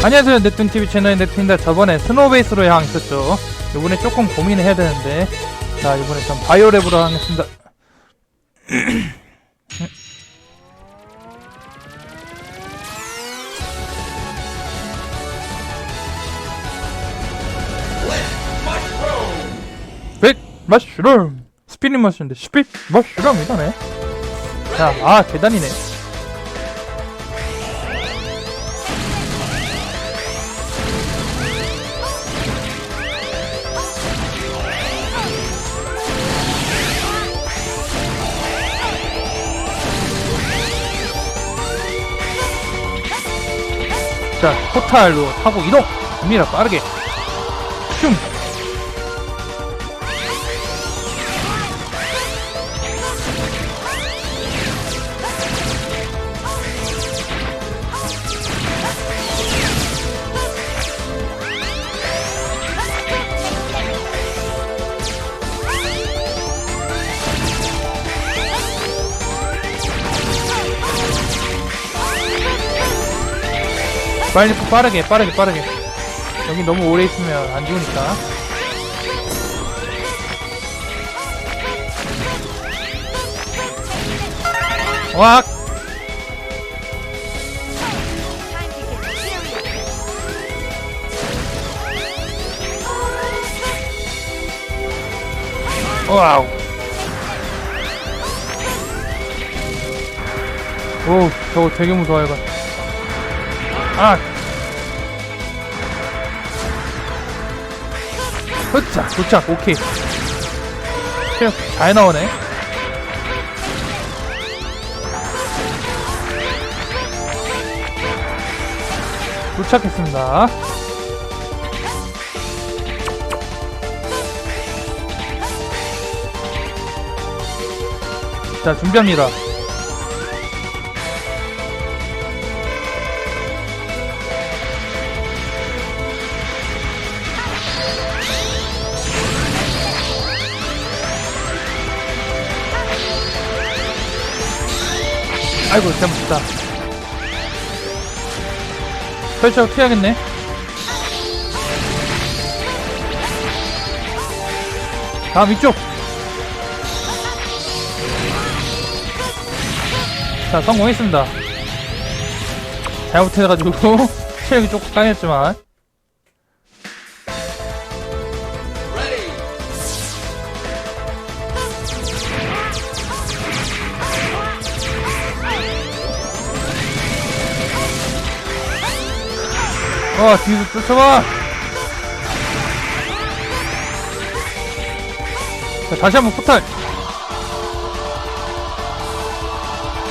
안녕하세요. 네툰TV 채널의 네툰입니다. 저번에 스노우베이스로 향했었죠. 이번에 조금 고민을 해야 되는데 자 이번에 전 바이오랩으로 하겠습니다. 백 머쉬룸 스피릿 머쉬인데 스피릿 머쉬룸이라네. 자아 계단이네 자, 포탈로 타고 이동! 갑니다, 빠르게. 슝! 빨리 빠르게 빠르게 빠르게. 여기 너무 오래 있으면 안 좋으니까. 와 와우. 오 저거 되게 무서워 이거 아. 흑자 도착 오케이. 잘 나오네. 도착했습니다. 자 준비합니다 아이고 잘못했다. 설치하고 튀어야겠네. 다음 이쪽. 자 성공했습니다. 잘못해가지고 체력이 조금 까였지만 어 뒤에서 쫓아와. 자 다시 한번 포탈.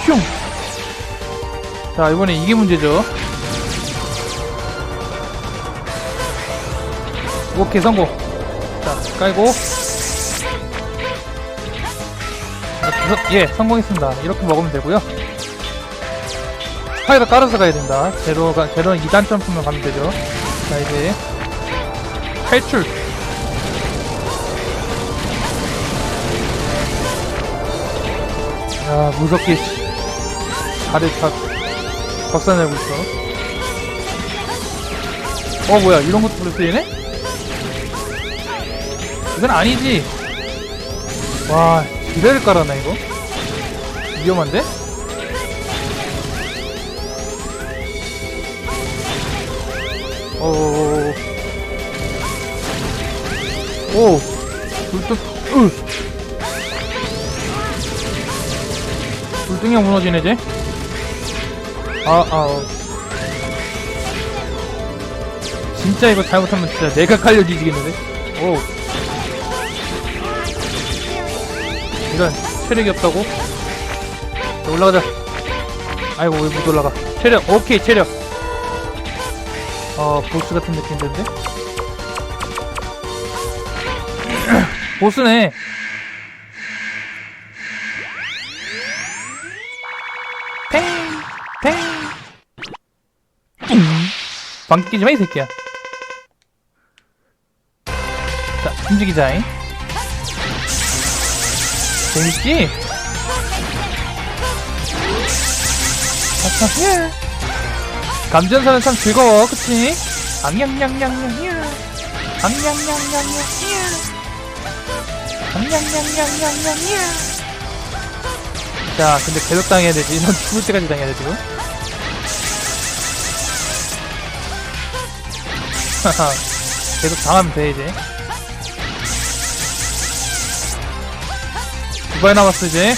흉자 이번에 이게 문제죠. 오케이 성공. 자 깔고. 예 성공했습니다. 이렇게 먹으면 되고요. 스 파이더 깔아서 가야 된다. 제로가, 제로는 2단 점프만 가면 되죠. 자, 이제, 탈출. 야, 무섭게, 씨. 다리 다, 벗어내고 있어. 어, 뭐야, 이런 것도 불 쓰이네? 이건 아니지. 와, 지뢰를 깔아놔, 이거? 위험한데? 오. 오. 불뚝, 으. 불등이 무너지네, 쟤. 아, 아, 어. 진짜 이거 잘못하면 진짜 내가 칼려 뒤지겠는데? 오. 이런, 체력이 없다고? 자, 올라가자. 아이고, 왜 못 올라가. 체력, 오케이, 체력. 어, 보스 같은 느낌 드는데? 보스네. 팽, 팽. 뿡. 방귀 끼지 마, 이 새끼야. 자, 움직이자잉. 재밌지? 자, 자, 예. 감전사는 참 즐거워, 그치? 앙냥냥냥냥냥. 앙냥냥냥냥냥. 앙냥냥냥냥냥. 자, 근데 계속 당해야 되지. 넌 죽을 때까지 당해야 돼, 지금. 계속 당하면 돼, 이제. 두 발 남았어, 이제.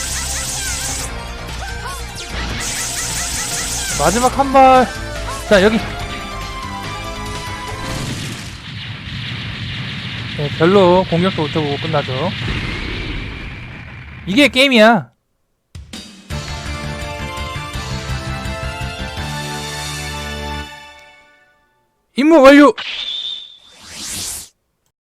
마지막 한 발. 자, 여기. 네, 별로 공격도 못해보고 끝나죠. 이게 게임이야. 임무 완료!